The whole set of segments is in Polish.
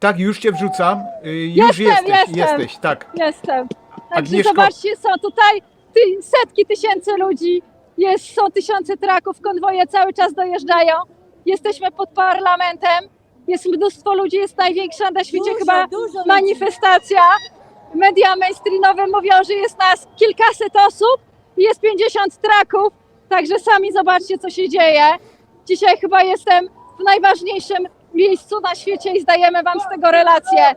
Tak, już cię wrzucam. Y, Już Jestem, jesteś, jestem. jesteś, tak. Jestem. Także Agnieszko. zobaczcie, są tutaj ty, setki tysięcy ludzi, jest, są tysiące traków, konwoje cały czas dojeżdżają. Jesteśmy pod parlamentem, jest mnóstwo ludzi, jest największa na świecie Dużo, chyba dużo manifestacja. Media mainstreamowe mówią, że jest nas kilkaset osób i jest 50 traków, także sami zobaczcie, co się dzieje. Dzisiaj chyba jestem w najważniejszym miejscu na świecie i zdajemy Wam z tego relację.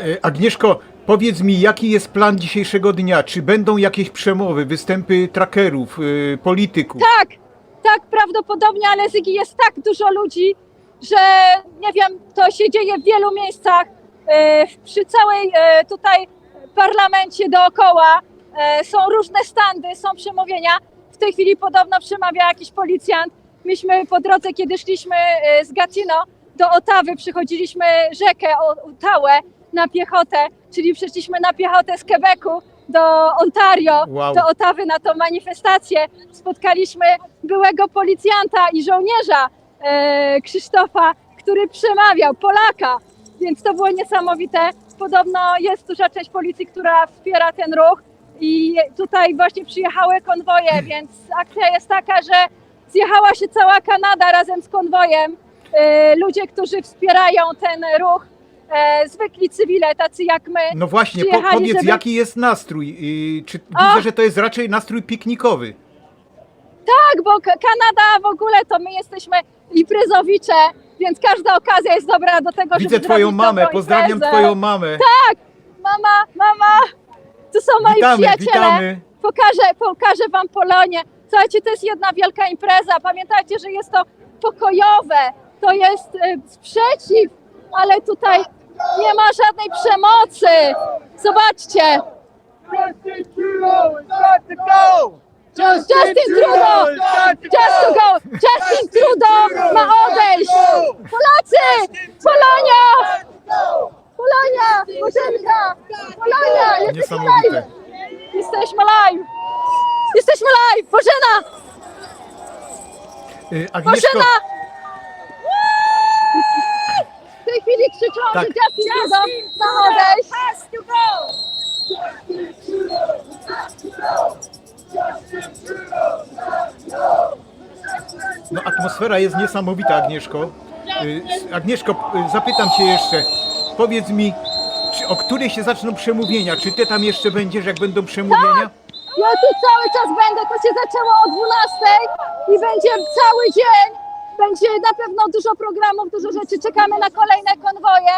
Y, Agnieszko, powiedz mi, jaki jest plan dzisiejszego dnia? Czy będą jakieś przemowy, występy trackerów, y, polityków? Tak, tak, prawdopodobnie, ale Zygi jest tak dużo ludzi, że nie wiem, to się dzieje w wielu miejscach. E, Przy całej e, tutaj parlamencie dookoła e, są różne standy, są przemówienia. W tej chwili podobno przemawia jakiś policjant. Myśmy po drodze, kiedy szliśmy e, z Gatineau do Otawy, przychodziliśmy rzekę O- Otałę na piechotę, czyli przeszliśmy na piechotę z Quebecu do Ontario, Wow. do Otawy na tą manifestację. Spotkaliśmy byłego policjanta i żołnierza e, Krzysztofa, który przemawiał, Polaka, więc to było niesamowite. Podobno jest duża część policji, która wspiera ten ruch i tutaj właśnie przyjechały konwoje, więc akcja jest taka, że zjechała się cała Kanada razem z konwojem. E, ludzie, którzy wspierają ten ruch, e, zwykli cywile, tacy jak my. No właśnie, po, powiedz, żeby- jaki jest nastrój? Czy O! widzę, że to jest raczej nastrój piknikowy? Tak, bo Ka- Kanada w ogóle to my jesteśmy imprezowicze, więc każda okazja jest dobra do tego, Widzę żeby twoją zrobić mamę, pozdrawiam imprezę. twoją mamę. Mama, mama, to są moi Witamy, przyjaciele. witamy. Pokażę, pokażę wam Polonię. Słuchajcie, to jest jedna wielka impreza. Pamiętajcie, że jest to pokojowe, to jest e, sprzeciw, ale tutaj nie ma żadnej przemocy. Zobaczcie. Justin Trudeau is got to go! Justin Trudeau! Justin Trudeau ma odejść! Polacy! Polonia! Polonia! Bożenka! Polonia! Jesteśmy live! Jesteśmy live! Jesteśmy live! Bożena! Y, Agnieszko, Bożena! W tej chwili krzyczą, Tak. że Justin Trudeau ma odejść! has to go! no atmosfera jest niesamowita, Agnieszko. Y, Agnieszko, y, zapytam cię jeszcze. Powiedz mi, czy, o której się zaczną przemówienia? Czy ty tam jeszcze będziesz, jak będą przemówienia? Ja tu cały czas będę, to się zaczęło o 12 i będzie cały dzień. Będzie na pewno dużo programów, dużo rzeczy. Czekamy na kolejne konwoje.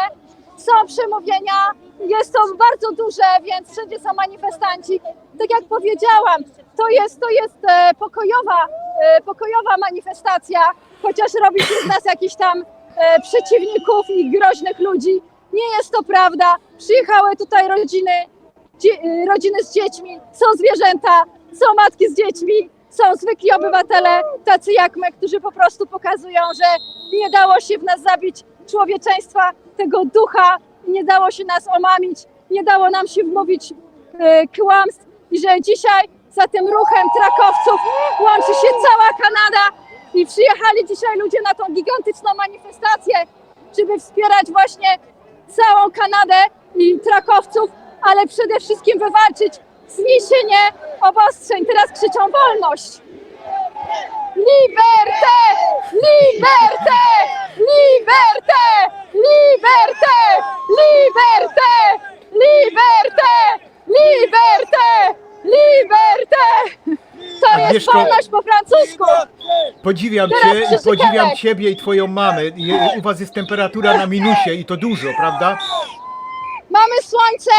Są przemówienia, jest to bardzo duże, więc wszędzie są manifestanci. Tak jak powiedziałam, to jest, to jest e, pokojowa, e, pokojowa manifestacja, chociaż robi się z nas jakichś tam e, przeciwników i groźnych ludzi. Nie jest to prawda. Przyjechały tutaj rodziny, rodziny z dziećmi, są zwierzęta, są matki z dziećmi, są zwykli obywatele, tacy jak my, którzy po prostu pokazują, że nie dało się w nas zabić człowieczeństwa, tego ducha, nie dało się nas omamić, nie dało nam się wmówić e, kłamstw. I że dzisiaj za tym ruchem trakowców łączy się cała Kanada i przyjechali dzisiaj ludzie na tą gigantyczną manifestację, żeby wspierać właśnie całą Kanadę i trakowców, ale przede wszystkim wywalczyć zniesienie obostrzeń. Teraz krzyczą wolność. Liberté! Liberté! Liberté! Liberté! Liberté! Liberté! Liberté! Liberté! To jest Agnieszko- wolność po francusku. Podziwiam Teraz cię i podziwiam ciebie i twoją mamę. Je- U was jest temperatura na minusie i to dużo, prawda? Mamy słońce,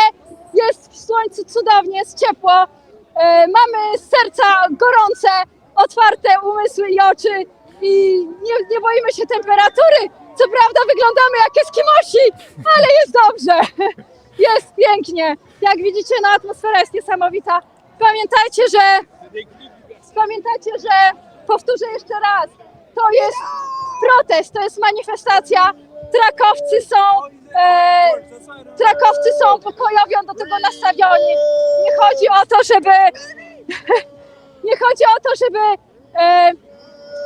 jest w słońcu cudownie, jest ciepło. E, mamy serca gorące, otwarte umysły i oczy i nie, nie boimy się temperatury. Co prawda wyglądamy jak eskimosi, ale jest dobrze. Jest pięknie. Jak widzicie, no atmosfera jest niesamowita. Pamiętajcie, że pamiętajcie, że powtórzę jeszcze raz, to jest protest, to jest manifestacja. Trakowcy są, e, trakowcy są pokojowi, do tego nastawioni. Nie chodzi o to, żeby nie chodzi o to, żeby e,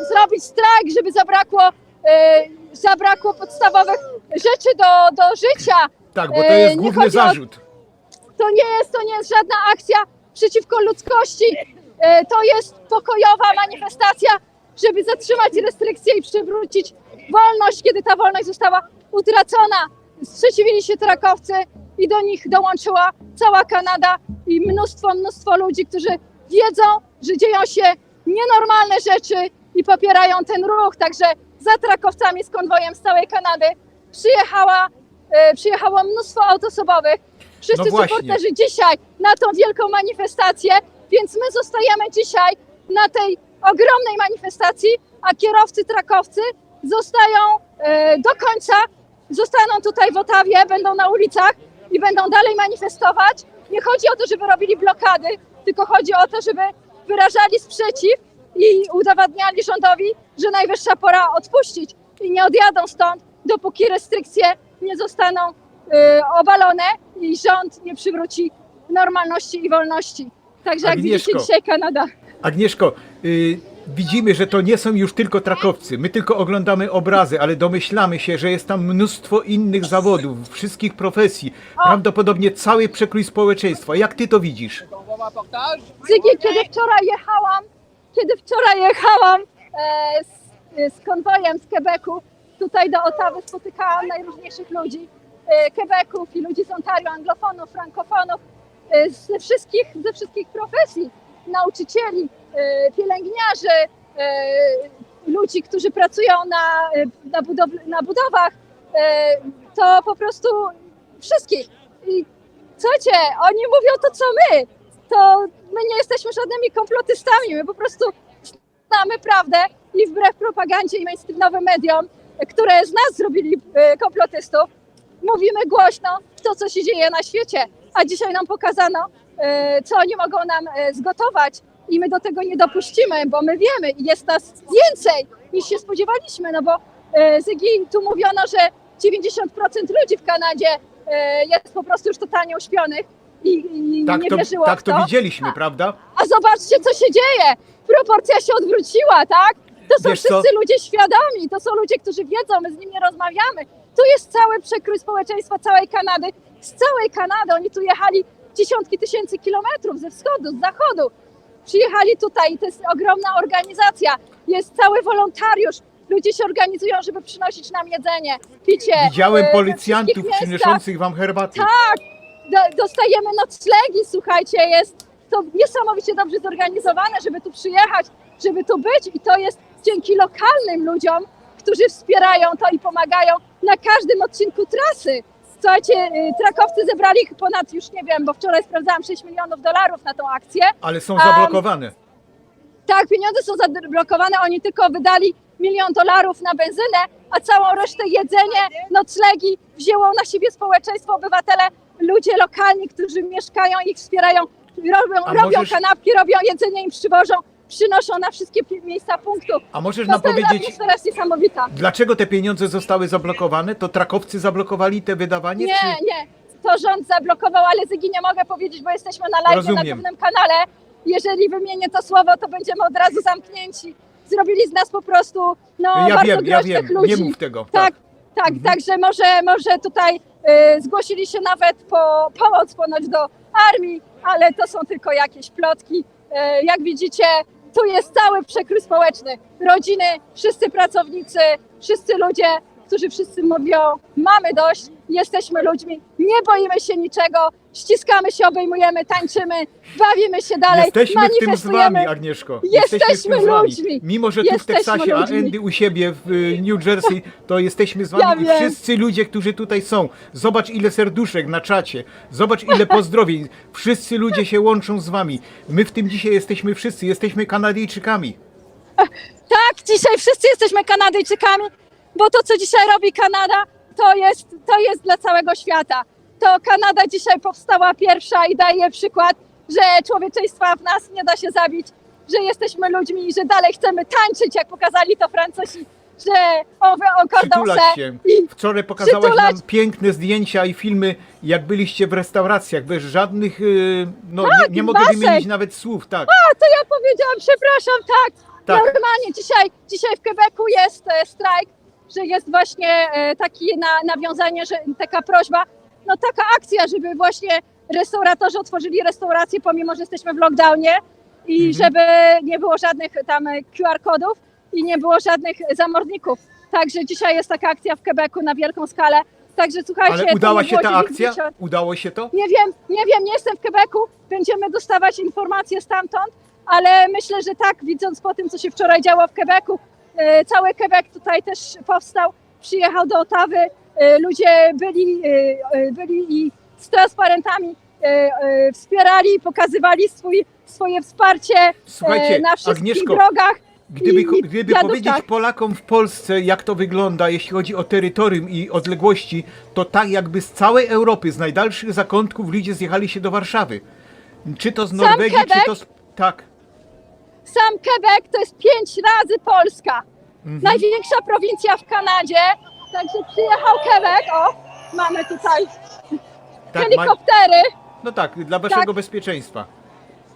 zrobić strajk, żeby zabrakło e, zabrakło podstawowych rzeczy do, do życia. Tak, bo to E, jest nie główny chodzi o- zarzut. To nie jest, to nie jest żadna akcja przeciwko ludzkości. E, To jest pokojowa manifestacja, żeby zatrzymać restrykcje i przywrócić wolność, kiedy ta wolność została utracona. Sprzeciwili się trakowcy i do nich dołączyła cała Kanada i mnóstwo, mnóstwo ludzi, którzy wiedzą, że dzieją się nienormalne rzeczy i popierają ten ruch. Także za trakowcami z konwojem z całej Kanady przyjechała, e, przyjechało mnóstwo autosobowych. Wszyscy No supporterzy dzisiaj na tą wielką manifestację, więc my zostajemy dzisiaj na tej ogromnej manifestacji, a kierowcy, trakowcy zostają e, do końca, zostaną tutaj w Otawie, będą na ulicach i będą dalej manifestować. Nie chodzi o to, żeby robili blokady, tylko chodzi o to, żeby wyrażali sprzeciw i udowadniali rządowi, że najwyższa pora odpuścić i nie odjadą stąd, dopóki restrykcje nie zostaną e, obalone i rząd nie przywróci normalności i wolności. Także jak Agnieszko. widzicie dzisiaj Kanada. Agnieszko, y, widzimy, że to nie są już tylko trakowcy. My tylko oglądamy obrazy, ale domyślamy się, że jest tam mnóstwo innych zawodów, wszystkich profesji, prawdopodobnie cały przekrój społeczeństwa. Jak ty to widzisz? Zygi, kiedy wczoraj jechałam, kiedy wczoraj jechałam e, z, z konwojem z Quebecu tutaj do Ottawy, spotykałam najróżniejszych ludzi, e, Quebeków i ludzi z Ontario, anglofonów, frankofonów, e, ze, wszystkich, ze wszystkich profesji, nauczycieli, e, pielęgniarzy, e, ludzi, którzy pracują na, na, budow- na budowach, e, to po prostu wszystkich. I słuchajcie, oni mówią to, co my to my nie jesteśmy żadnymi komplotystami, my po prostu znamy prawdę i wbrew propagandzie i mainstreamowym mediom, które z nas zrobili komplotystów, mówimy głośno to, co się dzieje na świecie. A dzisiaj nam pokazano, co oni mogą nam e, zgotować i my do tego nie dopuścimy, bo my wiemy jest nas więcej niż się spodziewaliśmy, no bo e, Zygi tu mówiono, że 90% ludzi w Kanadzie e, jest po prostu już totalnie uśpionych i, i Tak nie to, wierzyło tak w to to. widzieliśmy, prawda? A zobaczcie, co się dzieje. Proporcja się odwróciła, tak? To są Wiesz co? wszyscy ludzie świadomi, to są ludzie, którzy wiedzą, my z nimi rozmawiamy. Tu jest cały przekrój społeczeństwa całej Kanady. Z całej Kanady oni tu jechali dziesiątki tysięcy kilometrów ze wschodu, z zachodu. Przyjechali tutaj, to jest ogromna organizacja, jest cały wolontariusz. Ludzie się organizują, żeby przynosić nam jedzenie, picie. Widziałem e, we policjantów wszystkich przynoszących wam herbaty. Tak, do, dostajemy noclegi, słuchajcie, jest to niesamowicie dobrze zorganizowane, żeby tu przyjechać, żeby tu być i to jest dzięki lokalnym ludziom, którzy wspierają to i pomagają na każdym odcinku trasy. Słuchajcie, y, trakowcy zebrali ponad, już nie wiem, bo wczoraj sprawdzałam 6 milionów dolarów na tą akcję. Ale są zablokowane. Tak, pieniądze są zablokowane, oni tylko wydali milion dolarów na benzynę, a całą resztę jedzenie, noclegi wzięło na siebie społeczeństwo, obywatele, ludzie lokalni, którzy mieszkają ich wspierają, robią, robią możesz- kanapki, robią jedzenie, im przywożą, przynoszą na wszystkie miejsca punktów. A możesz nam powiedzieć, jest niesamowita. dlaczego te pieniądze zostały zablokowane? To trakowcy zablokowali te wydawanie? Nie, czy... nie, to rząd zablokował, ale Zygi nie mogę powiedzieć, bo jesteśmy na live na Rozumiem. głównym kanale. Jeżeli wymienię to słowo, to będziemy od razu zamknięci. Zrobili z nas po prostu no, Ja bardzo wiem, ja groźnych wiem, ludzi. nie mów tego. Tak, tak, Mhm. także może, może tutaj y, zgłosili się nawet po pomoc ponoć do armii, ale to są tylko jakieś plotki. Y, jak widzicie, tu jest cały przekrój społeczny. Rodziny, wszyscy pracownicy, wszyscy ludzie, którzy wszyscy mówią, mamy dość, jesteśmy ludźmi, nie boimy się niczego, ściskamy się, obejmujemy, tańczymy, bawimy się dalej, Jesteśmy w tym z manifestujemy. wami, Agnieszko. Jesteśmy w tym z wami. ludźmi. Mimo, że tu w Jesteśmy Teksasie, a ludźmi. Andy u siebie w y, New Jersey, to jesteśmy z wami Ja i wiem. wszyscy ludzie, którzy tutaj są. Zobacz ile serduszek na czacie. Zobacz ile pozdrowień. Wszyscy ludzie się łączą z wami. My w tym dzisiaj jesteśmy wszyscy. Jesteśmy Kanadyjczykami. Tak, dzisiaj wszyscy jesteśmy Kanadyjczykami, bo to, co dzisiaj robi Kanada, to jest, to jest dla całego świata. To Kanada dzisiaj powstała pierwsza i daje przykład, że człowieczeństwa w nas nie da się zabić, że jesteśmy ludźmi i że dalej chcemy tańczyć, jak pokazali to Francuzi, że on, on Przytulać się. I Wczoraj pokazałaś przytulać. nam piękne zdjęcia i filmy, jak byliście w restauracjach, bez żadnych, y, no Tak, nie, nie mogę masek. wymienić nawet słów, tak. A, to ja powiedziałam, przepraszam, tak. Tak. Normalnie dzisiaj, dzisiaj w Quebecu jest e, strajk, że jest właśnie e, takie na, nawiązanie, że taka prośba, no taka akcja, żeby właśnie restauratorzy otworzyli restaurację, pomimo że jesteśmy w lockdownie i Mhm. żeby nie było żadnych tam e, QR-kodów i nie było żadnych zamorników. Także dzisiaj jest taka akcja w Quebecu na wielką skalę. Także słuchajcie, Ale udała się ta akcja? 90 Udało się to? nie wiem, nie wiem, nie jestem w Quebecu, będziemy dostawać informacje stamtąd, ale myślę, że tak, widząc po tym, co się wczoraj działo w Quebecu, cały Quebec tutaj też powstał, przyjechał do Ottawy, e, ludzie byli, e, e, byli i z transparentami e, e, wspierali, pokazywali swój, swoje wsparcie Słuchajcie, e, na wszystkich Agnieszko, drogach. Gdyby, gdyby powiedzieć Polakom w Polsce, jak to wygląda, jeśli chodzi o terytorium i odległości, to tak jakby z całej Europy, z najdalszych zakątków ludzie zjechali się do Warszawy. Czy to z Norwegii, czy to z... Tak. Sam Quebec to jest pięć razy Polska. Mhm. Największa prowincja w Kanadzie. Także przyjechał Quebec. O, mamy tutaj tak helikoptery. No tak, dla waszego Tak. bezpieczeństwa.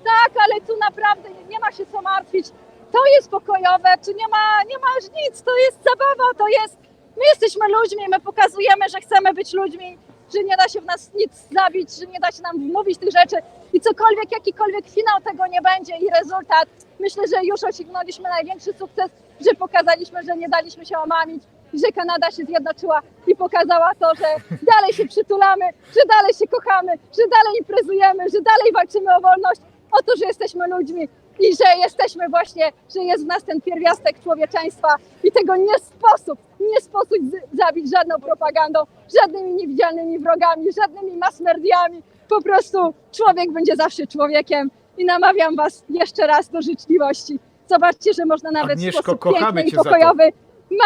Tak, ale tu naprawdę nie- nie ma się co martwić. To jest pokojowe, tu nie ma, nie ma nic, to jest zabawa, to jest. My jesteśmy ludźmi, my pokazujemy, że chcemy być ludźmi, że nie da się w nas nic zabić, że nie da się nam wmówić tych rzeczy i cokolwiek, jakikolwiek finał tego nie będzie i rezultat. Myślę, że już osiągnęliśmy największy sukces, że pokazaliśmy, że nie daliśmy się omamić, że Kanada się zjednoczyła i pokazała to, że dalej się przytulamy, że dalej się kochamy, że dalej imprezujemy, że dalej walczymy o wolność, o to, że jesteśmy ludźmi i że jesteśmy właśnie, że jest w nas ten pierwiastek człowieczeństwa i tego nie sposób, nie sposób zabić żadną propagandą, żadnymi niewidzialnymi wrogami, żadnymi mass mediami. Po prostu człowiek będzie zawsze człowiekiem i namawiam Was jeszcze raz do życzliwości. Zobaczcie, że można nawet Agnieszko, w sposób piękny i pokojowy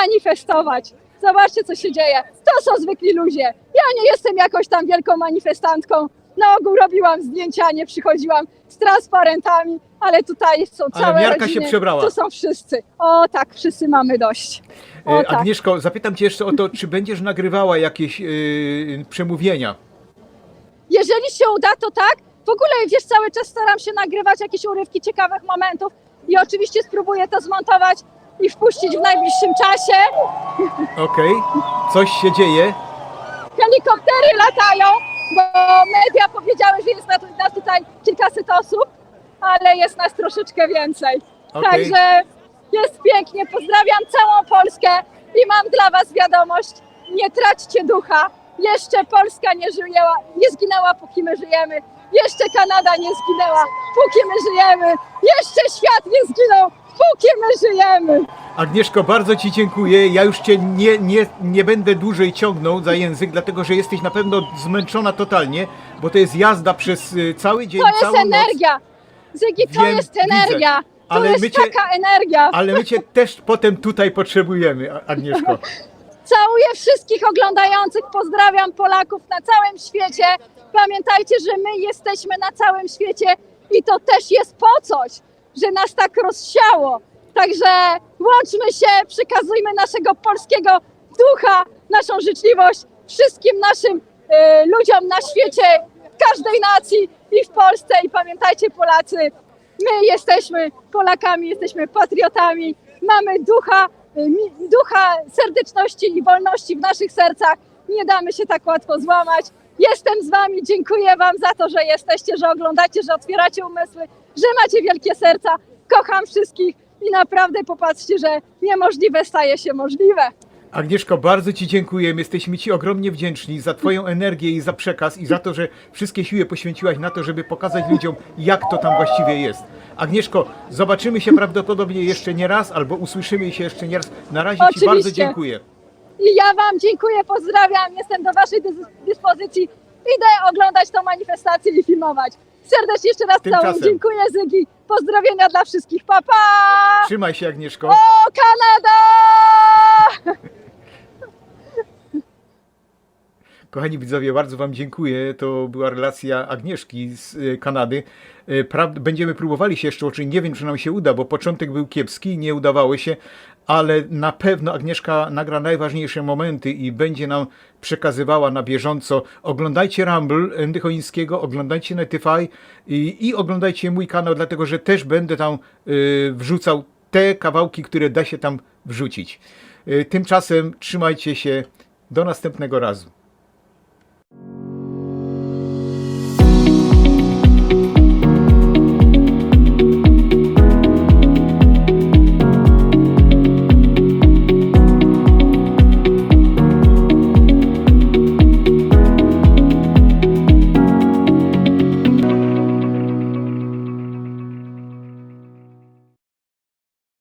manifestować. Zobaczcie, co się dzieje. To są zwykli ludzie. Ja nie jestem jakąś tam wielką manifestantką. Na ogół robiłam zdjęcia, nie przychodziłam z transparentami, ale tutaj są Ale całe miarka się rodziny. przebrała. To są wszyscy. O tak, wszyscy mamy dość. O E, tak. Agnieszko, zapytam cię jeszcze o to, czy będziesz nagrywała jakieś e, przemówienia? Jeżeli się uda, to tak. W ogóle, wiesz, cały czas staram się nagrywać jakieś urywki ciekawych momentów i oczywiście spróbuję to zmontować i wpuścić w najbliższym czasie. Okej. Coś się dzieje? helikoptery latają, bo media powiedziały, że jest nas tutaj kilkaset osób, ale jest nas troszeczkę więcej. Okej. Także jest pięknie. Pozdrawiam całą Polskę i mam dla Was wiadomość: nie traćcie ducha. Jeszcze Polska nie żyła, nie zginęła, póki my żyjemy. Jeszcze Kanada nie zginęła, póki my żyjemy. Jeszcze świat nie zginął, póki my żyjemy. Agnieszko, bardzo Ci dziękuję. Ja już Cię nie, nie, nie będę dłużej ciągnął za język, dlatego że jesteś na pewno zmęczona totalnie, bo to jest jazda przez y, cały dzień, To jest całą noc. Zygi, to Wiem, jest widzę. energia. To Ale jest my cię- taka energia. Ale my Cię też potem tutaj potrzebujemy, A- Agnieszko. Całuję wszystkich oglądających, pozdrawiam Polaków na całym świecie. Pamiętajcie, że my jesteśmy na całym świecie i to też jest po coś, że nas tak rozsiało. Także łączmy się, przekazujmy naszego polskiego ducha, naszą życzliwość wszystkim naszym e, ludziom na świecie, w każdej nacji i w Polsce. I pamiętajcie Polacy, my jesteśmy Polakami, jesteśmy patriotami, mamy ducha, y, ducha serdeczności i wolności w naszych sercach. Nie damy się tak łatwo złamać. Jestem z Wami, dziękuję Wam za to, że jesteście, że oglądacie, że otwieracie umysły, że macie wielkie serca. Kocham wszystkich i naprawdę popatrzcie, że niemożliwe staje się możliwe. Agnieszko, bardzo Ci dziękujemy. Jesteśmy Ci ogromnie wdzięczni za Twoją energię i za przekaz i za to, że wszystkie siły poświęciłaś na to, żeby pokazać ludziom, jak to tam właściwie jest. Agnieszko, zobaczymy się prawdopodobnie jeszcze nie raz, albo usłyszymy się jeszcze nie raz. Na razie Ci Oczywiście. bardzo dziękuję. I ja Wam dziękuję, pozdrawiam, jestem do Waszej dys- dyspozycji. Idę oglądać tą manifestację i filmować. Serdecznie jeszcze raz całuję, dziękuję Zygi. Pozdrowienia dla wszystkich, pa pa! Trzymaj się, Agnieszko. O, Kanada! Kochani widzowie, bardzo Wam dziękuję. To była relacja Agnieszki z y, Kanady. Y, będziemy próbowali się jeszcze uczyć. Nie wiem, czy nam się uda, bo początek był kiepski, nie udawało się, ale na pewno Agnieszka nagra najważniejsze momenty i będzie nam przekazywała na bieżąco. Oglądajcie Rumble Andy Choińskiego, oglądajcie Netify i, i oglądajcie mój kanał, dlatego że też będę tam y, wrzucał te kawałki, które da się tam wrzucić. Y, Tymczasem trzymajcie się. Do następnego razu.